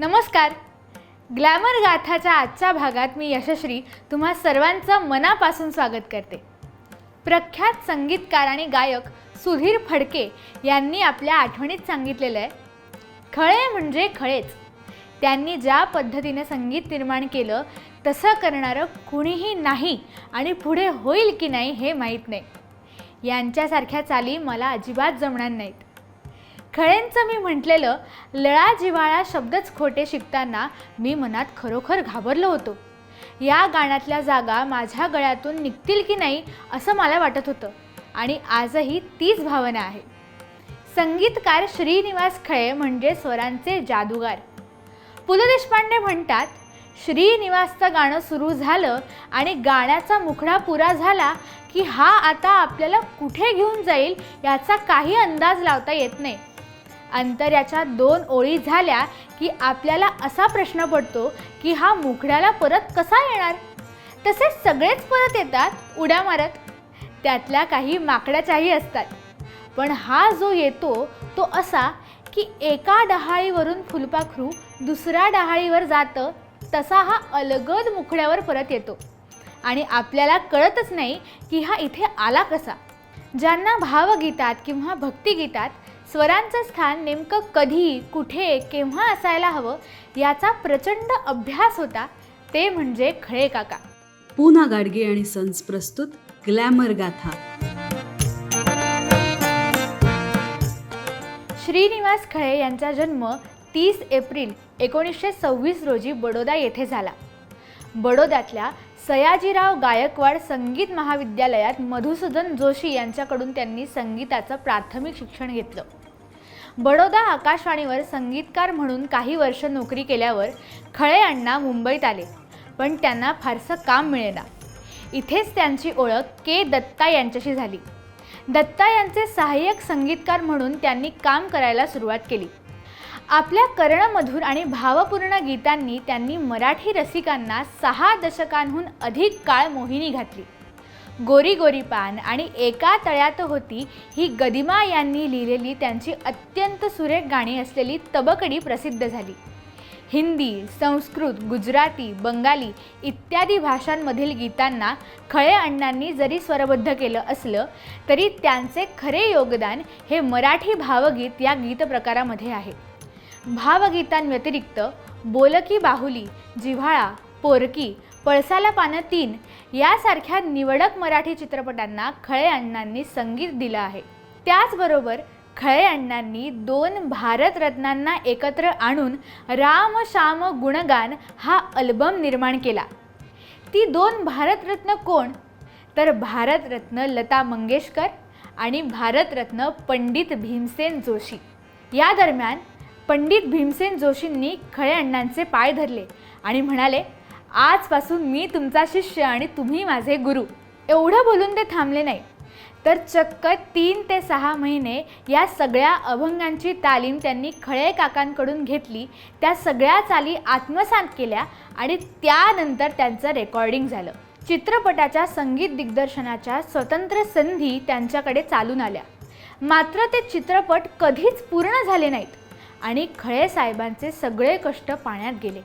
नमस्कार. ग्लॅमर गाथाच्या आजच्या भागात मी यशश्री तुम्हा सर्वांचं मनापासून स्वागत करते. प्रख्यात संगीतकार आणि गायक सुधीर फडके यांनी आपल्या आठवणीत सांगितलेलं आहे खळे म्हणजे खळेच. त्यांनी ज्या पद्धतीने संगीत निर्माण केलं तसं करणारं कुणीही नाही आणि पुढे होईल की नाही हे माहीत नाही. यांच्यासारख्या चाली मला अजिबात जमणार नाहीत. खळेंचं मी म्हटलेलं लळा जिव्हाळा शब्दच खोटे शिकताना मी मनात खरोखर घाबरलो होतो. या गाण्यातल्या जागा माझ्या गळ्यातून निघतील की नाही असं मला वाटत होतं. आणि आजही तीच भावना आहे. संगीतकार श्रीनिवास खळे म्हणजे स्वरांचे जादूगार. पु ल देशपांडे म्हणतात श्रीनिवासचं गाणं सुरू झालं आणि गाण्याचा मुखडा पुरा झाला की हा आता आपल्याला कुठे घेऊन जाईल याचा काही अंदाज लावता येत नाही. अंतर्याच्या दोन ओळी झाल्या की आपल्याला असा प्रश्न पडतो की हा मुखड्याला परत कसा येणार? तसेच सगळेच परत येतात उड्या मारत. त्यातल्या काही माकड्याच्याही असतात. पण हा जो येतो तो असा की एका डहाळीवरून फुलपाखरू दुसऱ्या डहाळीवर जातं तसा हा अलगद मुखड्यावर परत येतो. आणि आपल्याला कळतच नाही की हा इथे आला कसा. ज्यांना भावगीतात किंवा भक्तिगीतात स्वरांचं स्थान नेमकं कधी कुठे केव्हा असायला हवं याचा प्रचंड अभ्यास होता ते म्हणजे खळे काका. पूना गाडगे आणि सन्स प्रस्तुत ग्लॅमर गाथा. श्रीनिवास खळे यांचा जन्म तीस एप्रिल एकोणीसशे सव्वीस रोजी बडोदा येथे झाला. बडोद्यातल्या सयाजीराव गायकवाड संगीत महाविद्यालयात मधुसूदन जोशी यांच्याकडून त्यांनी संगीताचं प्राथमिक शिक्षण घेतलं. बडोदा आकाशवाणीवर संगीतकार म्हणून काही वर्ष नोकरी केल्यावर खळे अण्णा मुंबईत आले पण त्यांना फारसं काम मिळेना. इथेच त्यांची ओळख के. दत्ता यांच्याशी झाली. दत्ता यांचे सहाय्यक संगीतकार म्हणून त्यांनी काम करायला सुरुवात केली. आपल्या कर्णमधुर आणि भावपूर्ण गीतांनी त्यांनी मराठी रसिकांना सहा दशकांहून अधिक काळ मोहिनी घातली. गोरी गोरी पान आणि एका तळ्यात होती ही गदिमा यांनी लिहिलेली त्यांची अत्यंत सुरेख गाणी असलेली तबकडी प्रसिद्ध झाली. हिंदी संस्कृत गुजराती बंगाली इत्यादी भाषांमधील गीतांना खळे अण्णांनी जरी स्वरबद्ध केलं असलं तरी त्यांचे खरे योगदान हे मराठी भावगीत या गीतप्रकारामध्ये आहे. भावगीतांव्यतिरिक्त बोलकी बाहुली जिव्हाळा पोरकी पळसाला पानं तीन यासारख्या निवडक मराठी चित्रपटांना खळे अण्णांनी संगीत दिलं आहे. त्याचबरोबर खळे अण्णांनी दोन भारतरत्नांना एकत्र आणून राम श्याम गुणगान हा अल्बम निर्माण केला. ती दोन भारतरत्न कोण? तर भारतरत्न लता मंगेशकर आणि भारतरत्न पंडित भीमसेन जोशी. या दरम्यान पंडित भीमसेन जोशींनी खळे अण्णांचे पाय धरले आणि म्हणाले आजपासून मी तुमचा शिष्य आणि तुम्ही माझे गुरु. एवढं बोलून ते थांबले नाही. तर चक्क तीन ते सहा महिने या सगळ्या अभंगांची तालीम त्यांनी खळे काकांकडून घेतली त्या सगळ्या चाली आत्मसात केल्या आणि त्यानंतर त्यांचं रेकॉर्डिंग झालं. चित्रपटाच्या संगीत दिग्दर्शनाच्या स्वतंत्र संधी त्यांच्याकडे चालून आल्या. मात्र ते चित्रपट कधीच पूर्ण झाले नाहीत आणि खळे साहेबांचे सगळे कष्ट पाण्यात गेले.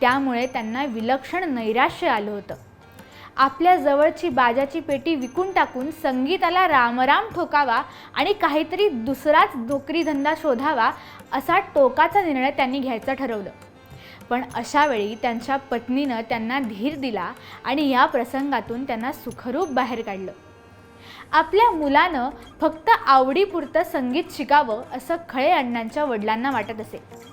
त्यामुळे त्यांना विलक्षण नैराश्य आलं होतं. आपल्या जवळची बाजाची पेटी विकून टाकून संगीताला रामराम ठोकावा आणि काहीतरी दुसराच नोकरीधंदा शोधावा असा टोकाचा निर्णय त्यांनी घ्यायचं ठरवलं. पण अशावेळी त्यांच्या पत्नीनं त्यांना धीर दिला आणि या प्रसंगातून त्यांना सुखरूप बाहेर काढलं. आपल्या मुलानं फक्त आवडीपुरतं संगीत शिकावं असं खळे अण्णांच्या वडिलांना वाटत असे.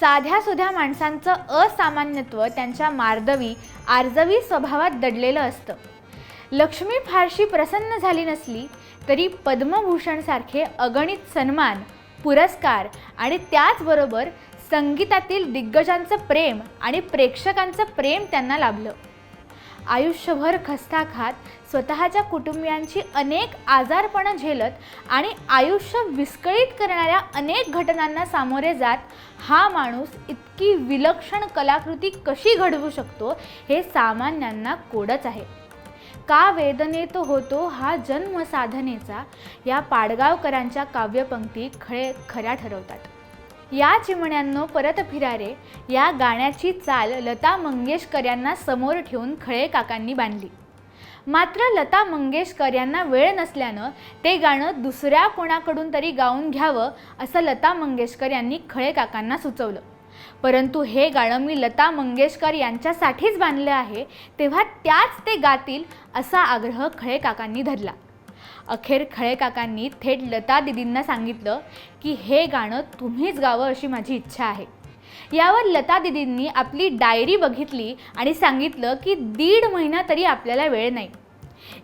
साध्या सुध्या माणसांचं असामान्यत्व त्यांच्या मार्दवी आर्जवी स्वभावात दडलेलं असतं. लक्ष्मी फारशी प्रसन्न झाली नसली तरी पद्मभूषणसारखे अगणित सन्मान पुरस्कार आणि त्याचबरोबर संगीतातील दिग्गजांचं प्रेम आणि प्रेक्षकांचं प्रेम त्यांना लाभलं. आयुष्यभर खस्ता खात स्वतःच्या कुटुंबियांची अनेक आजारपणं झेलत आणि आयुष्य विस्कळीत करणाऱ्या अनेक घटनांना सामोरे जात हा माणूस इतकी विलक्षण कलाकृती कशी घडवू शकतो हे सामान्यांना कोडच आहे. का वेदनेत होतो हा जन्म साधनेचा या पाडगावकरांच्या काव्यपंक्ती खळे खऱ्या ठरवतात. या चिमण्यांनो परत फिरारे या गाण्याची चाल लता मंगेशकर यांना समोर ठेवून खळे काकांनी बांधली. मात्र लता मंगेशकर यांना वेळ नसल्यानं ते गाणं दुसऱ्या कोणाकडून तरी गाऊन घ्यावं असं लता मंगेशकर यांनी खळे काकांना सुचवलं. परंतु हे गाणं मी लता मंगेशकर यांच्यासाठीच बांधलं आहे तेव्हा त्याच ते गातील असा आग्रह खळे काकांनी धरला. अखेर खळे काकांनी थेट लता दिदींना सांगितलं की हे गाणं तुम्हीच गावं अशी माझी इच्छा आहे. यावर लता दिदींनी आपली डायरी बघितली आणि सांगितलं की दीड महिना तरी आपल्याला वेळ नाही.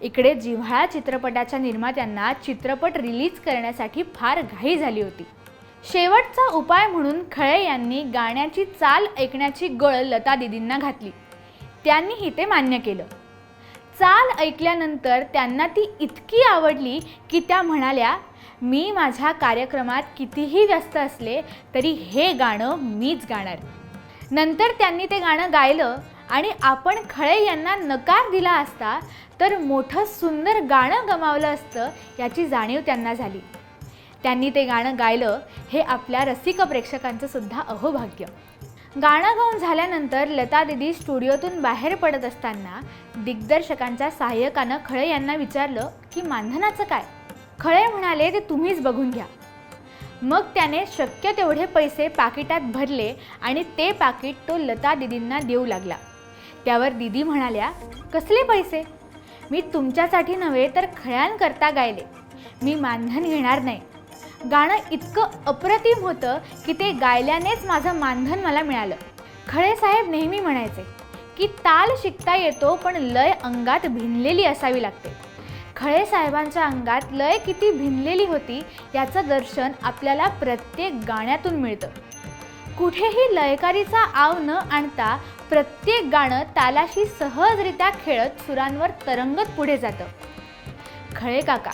इकडे जिव्हाळा चित्रपटाच्या निर्मात्यांना चित्रपट रिलीज करण्यासाठी फार घाई झाली होती. शेवटचा उपाय म्हणून खळे यांनी गाण्याची चाल ऐकण्याची गळ लता दिदींना घातली. त्यांनीही ते मान्य केलं. चाल ऐकल्यानंतर त्यांना ती इतकी आवडली की त्या म्हणाल्या मी माझ्या कार्यक्रमात कितीही व्यस्त असले तरी हे गाणं मीच गाणार. नंतर त्यांनी ते गाणं गायलं आणि आपण खळे यांना नकार दिला असता तर मोठं सुंदर गाणं गमावलं असतं याची जाणीव त्यांना झाली. त्यांनी ते गाणं गायलं हे आपल्या रसिक प्रेक्षकांचं सुद्धा अहोभाग्य. गाणं गाऊन झाल्यानंतर लता दिदी स्टुडिओतून बाहेर पडत असताना दिग्दर्शकांच्या सहाय्यकानं खळे यांना विचारलं की मानधनाचं काय? खळे म्हणाले ते तुम्हीच बघून घ्या. मग त्याने शक्य तेवढे पैसे पाकिटात भरले आणि ते पाकिट तो लता दिदींना देऊ लागला. त्यावर दिदी म्हणाल्या कसले पैसे? मी तुमच्यासाठी नव्हे तर खळ्यांकरता गायले. मी मानधन घेणार नाही. गाणं इतकं अप्रतिम होतं की ते गायल्यानेच माझं मानधन मला मिळालं. खळे साहेब नेहमी म्हणायचे की ताल शिकता येतो पण लय अंगात भिनलेली असावी लागते. खळे साहेबांच्या अंगात लय किती भिनलेली होती याचं दर्शन आपल्याला प्रत्येक गाण्यातून मिळतं. कुठेही लयकारीचा आव न आणता प्रत्येक गाणं तालाशी सहजरित्या खेळत सुरांवर तरंगत पुढे जातं. खळे काका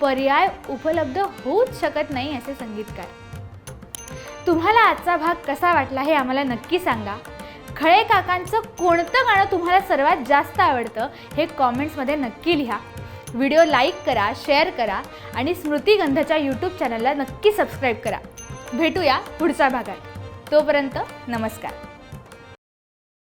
पर्याय उपलब्ध होऊच शकत नाही असे संगीतकार. तुम्हाला आजचा भाग कसा वाटला हे आम्हाला नक्की सांगा. खळे काकांचं कोणतं गाणं तुम्हाला सर्वात जास्त आवडतं हे कॉमेंट्समध्ये नक्की लिहा. व्हिडिओ लाईक करा शेअर करा आणि स्मृतिगंधाच्या यूट्यूब चॅनलला नक्की सबस्क्राईब करा. भेटूया पुढच्या भागात. तोपर्यंत नमस्कार.